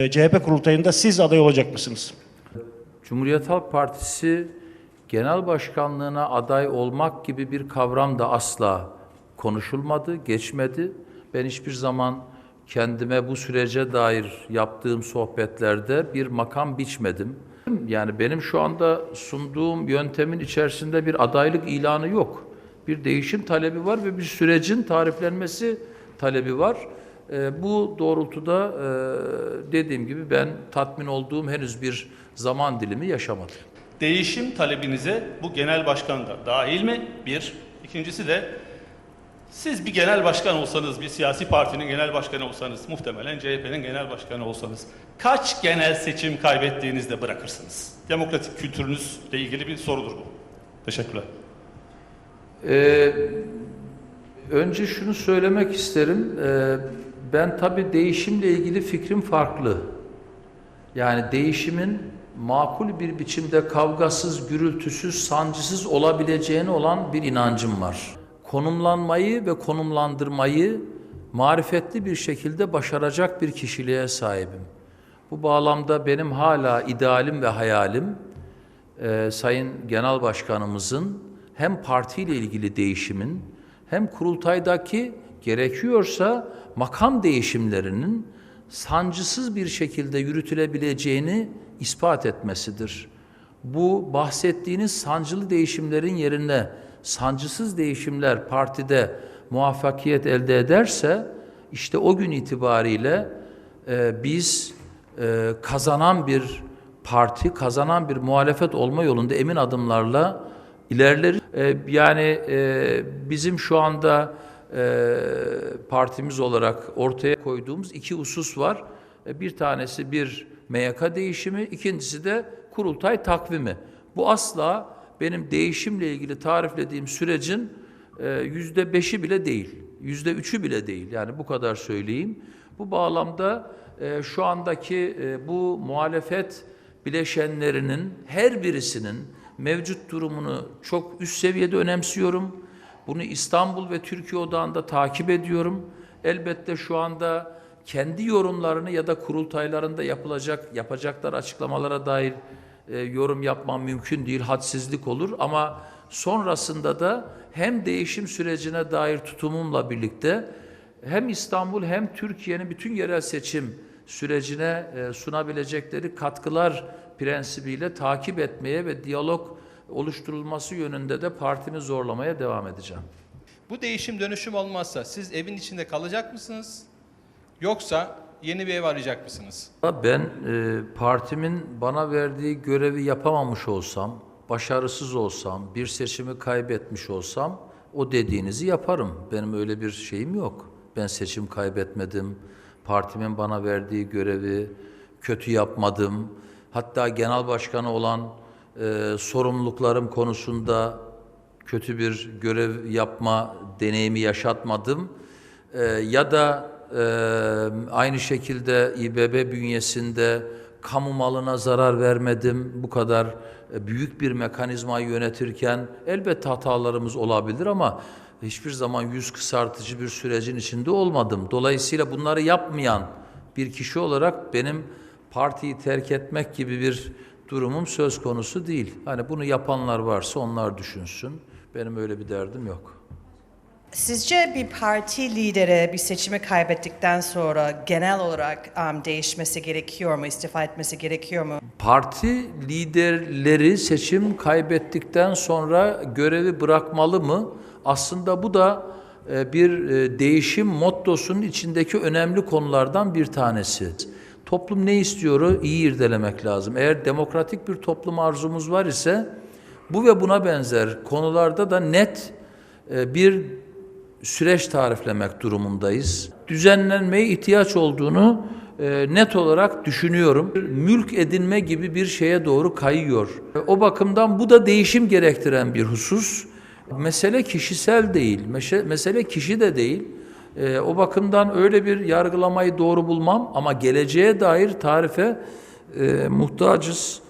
E, CHP kurultayında siz aday olacak mısınız? Cumhuriyet Halk Partisi genel başkanlığına aday olmak gibi bir kavram da asla konuşulmadı, geçmedi. Ben hiçbir zaman kendime bu sürece dair yaptığım sohbetlerde bir makam biçmedim. Yani benim şu anda sunduğum yöntemin içerisinde bir adaylık ilanı yok. Bir değişim talebi var ve bir sürecin tariflenmesi talebi var. Ee, bu doğrultuda e, dediğim gibi ben tatmin olduğum henüz bir zaman dilimi yaşamadım. Değişim talebinize bu genel başkan da dahil mi? Bir. İkincisi de siz bir genel başkan olsanız, bir siyasi partinin genel başkanı olsanız, muhtemelen CHP'nin genel başkanı olsanız kaç genel seçim kaybettiğinizde bırakırsınız? Demokratik kültürünüzle ilgili bir sorudur bu. Teşekkürler. Ee, önce şunu söylemek isterim. Ee, ben tabii değişimle ilgili fikrim farklı. Yani değişimin makul bir biçimde kavgasız, gürültüsüz, sancısız olabileceğine olan bir inancım var. Konumlanmayı ve konumlandırmayı marifetli bir şekilde başaracak bir kişiliğe sahibim. Bu bağlamda benim hala idealim ve hayalim e, Sayın Genel Başkanımızın hem partiyle ilgili değişimin hem kurultaydaki gerekiyorsa makam değişimlerinin sancısız bir şekilde yürütülebileceğini ispat etmesidir. Bu bahsettiğiniz sancılı değişimlerin yerine sancısız değişimler partide muvaffakiyet elde ederse işte o gün itibariyle e, biz e, kazanan bir parti, kazanan bir muhalefet olma yolunda emin adımlarla ilerleriz. E, yani e, bizim şu anda e, partimiz olarak ortaya koyduğumuz iki husus var. E, bir tanesi bir MYK değişimi, ikincisi de kurultay takvimi. Bu asla benim değişimle ilgili tariflediğim sürecin e, yüzde beşi bile değil, yüzde üçü bile değil. Yani bu kadar söyleyeyim. Bu bağlamda şu andaki bu muhalefet bileşenlerinin her birisinin mevcut durumunu çok üst seviyede önemsiyorum. Bunu İstanbul ve Türkiye odağında takip ediyorum. Elbette şu anda kendi yorumlarını ya da kurultaylarında yapılacak yapacaklar açıklamalara dair e, yorum yapmam mümkün değil, hadsizlik olur ama sonrasında da hem değişim sürecine dair tutumumla birlikte hem İstanbul hem Türkiye'nin bütün yerel seçim sürecine e, sunabilecekleri katkılar prensibiyle takip etmeye ve diyalog oluşturulması yönünde de partimi zorlamaya devam edeceğim. Bu değişim dönüşüm olmazsa siz evin içinde kalacak mısınız? Yoksa yeni bir ev arayacak mısınız? Ben e, partimin bana verdiği görevi yapamamış olsam, başarısız olsam, bir seçimi kaybetmiş olsam o dediğinizi yaparım. Benim öyle bir şeyim yok. Ben seçim kaybetmedim. Partimin bana verdiği görevi kötü yapmadım. Hatta genel başkanı olan e, sorumluluklarım konusunda kötü bir görev yapma deneyimi yaşatmadım. E, ya da e, aynı şekilde İBB bünyesinde kamu malına zarar vermedim. Bu kadar e, büyük bir mekanizmayı yönetirken elbette hatalarımız olabilir ama hiçbir zaman yüz kısartıcı bir sürecin içinde olmadım. Dolayısıyla bunları yapmayan bir kişi olarak benim partiyi terk etmek gibi bir durumum söz konusu değil. Hani bunu yapanlar varsa onlar düşünsün. Benim öyle bir derdim yok. Sizce bir parti lideri bir seçimi kaybettikten sonra genel olarak um, değişmesi gerekiyor mu, istifa etmesi gerekiyor mu? Parti liderleri seçim kaybettikten sonra görevi bırakmalı mı? Aslında bu da e, bir e, değişim mottosunun içindeki önemli konulardan bir tanesi. Toplum ne istiyoru iyi irdelemek lazım. Eğer demokratik bir toplum arzumuz var ise bu ve buna benzer konularda da net e, bir süreç tariflemek durumundayız. Düzenlenmeye ihtiyaç olduğunu e, net olarak düşünüyorum. Mülk edinme gibi bir şeye doğru kayıyor. E, O bakımdan bu da değişim gerektiren bir husus. Mesele kişisel değil, mesele kişi de değil. E, o bakımdan öyle bir yargılamayı doğru bulmam ama geleceğe dair tarife e, muhtacız.